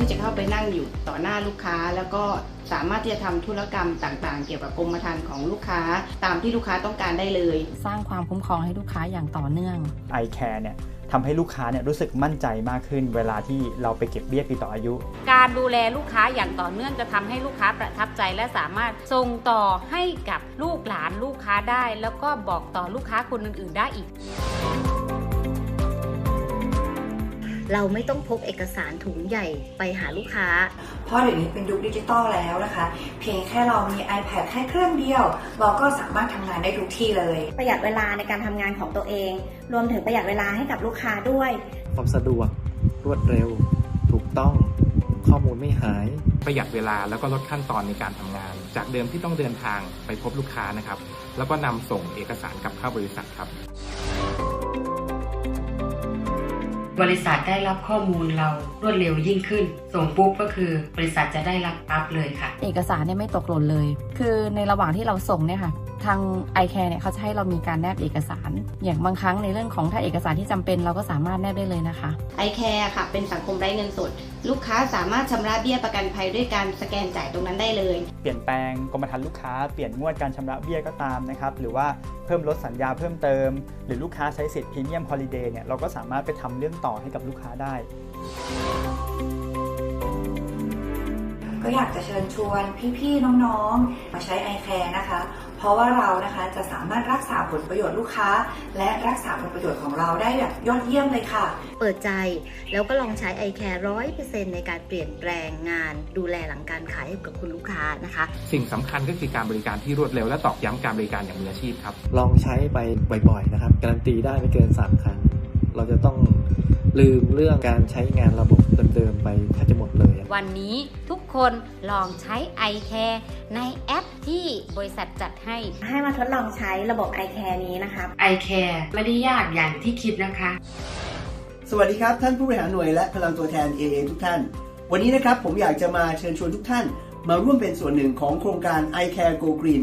ที่จะเข้าไปนั่งอยู่ต่อหน้าลูกค้า แล้วก็สามารถที่จะทำธุรกรรมต่างๆ เกี่ยวกับกรมธรรม์ของลูกค้า ตามที่ลูกค้าต้องการได้เลย สร้างความคุ้มครองให้ลูกค้าอย่างต่อเนื่อง i care เนี่ยทำให้ลูกค้าเนี่ยรู้สึกมั่นใจมากขึ้น เวลาที่เราไปเก็บเบี้ยปีต่ออายุ การดูแลลูกค้าอย่างต่อเนื่องจะทำให้ลูกค้าประทับใจและสามารถส่งต่อให้กับลูกหลานลูกค้าได้ แล้วก็บอกต่อลูกค้าคนอื่นๆได้อีก เราไม่ต้องพกเอกสารถุงใหญ่ไปหาลูกค้า เพราะเดี๋ยวนี้เป็นยุคดิจิตอลแล้วนะคะ เพียงแค่เรามี iPad แค่เครื่องเดียว เราก็สามารถทำงานได้ทุกที่เลย ประหยัดเวลาในการทำงานของตัวเอง รวมถึงประหยัดเวลาให้กับลูกค้าด้วย ความสะดวก รวดเร็ว ถูกต้อง ข้อมูลไม่หายประหยัดเวลาแล้วก็ลดขั้นตอนในการทำงาน จากเดิมที่ต้องเดินทางไปพบลูกค้านะครับ แล้วก็นำส่งเอกสารกลับเข้าบริษัทครับ บริษัทได้รับข้อมูลเรารวดเร็วยิ่งขึ้น ส่งปุ๊บก็คือบริษัทจะได้รับปั๊บเลยค่ะ เอกสารเนี่ยไม่ตกหล่นเลย คือในระหว่างที่เราส่งเนี่ยค่ะ ทาง i c a r e เนี่ยเขาจะให้เรามีการแนบเอกสาร อย่างบางครั้งในเรื่องของถ้าเอกสารที่จำเป็นเราก็สามารถแนบได้เลยนะคะ i care ค่ะ เป็นสังคมไร้เงินสด ลูกค้าสามารถชำระเบี้ยประกันภัยด้วยการสแกนจ่ายตรงนั้นได้เลย เปลี่ยนแปลงกรมธรรม์ลูกค้าเปลี่ยนงวดการชำระเบี้ยก็ตามนะครับหรือว่าเพิ่มลดสัญญาเพิ่มเติม หรือลูกค้าใช้สิทธิ์พรีเมียมฮอลิเดย์เนี่ยเราก็สามารถไปทำเรื่องต่อให้กับลูกค้าได้ก็อยากจะเชิญชวนพี่ๆ น้องๆ มาใช้ iCare นะคะ เพราะว่าเรานะคะจะสามารถรักษาผลประโยชน์ลูกค้า และรักษาผลประโยชน์ของเราได้แบบยอดเยี่ยมเลยค่ะ เปิดใจแล้วก็ลองใช้ i c a r e ร้อยเปอร์เซ็นในการเปลี่ยนแปลงงาน ดูแลหลังการขายให้กับคุณลูกค้านะคะ สิ่งสำคัญก็คือการบริการที่รวดเร็วและตอกย้ำการบริการอย่างมืออาชีพครับ ลองใช้ไปบ่อยๆนะครับ การันตีได้ไม่เกิน 3 ครั้ง เราจะต้องลืมเรื่องการใช้งานระบบ วันนี้ทุกคนลองใช้ iCare ในแอปที่บริษัทจัดให้ ให้มาทดลองใช้ระบบ i c a r e นี้นะคะ i care ไม่ได้ยากอย่างที่คิดนะคะ สวัสดีครับท่านผู้บริหารหน่วยและพลังตัวแทน AA ทุกท่าน วันนี้นะครับผมอยากจะมาเชิญชวนทุกท่าน มาร่วมเป็นส่วนหนึ่งของโครงการ iCare Go Green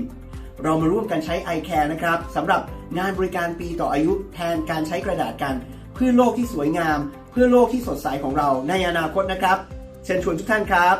เรามาร่วมกันใช้ iCare นะครับสำหรับงานบริการปีต่ออายุแทนการใช้กระดาษกัน เพื่อโลกที่สวยงาม เพื่อโลกที่สดใสของเราในอนาคตนะครับ เชิญชวนทุกท่านครับ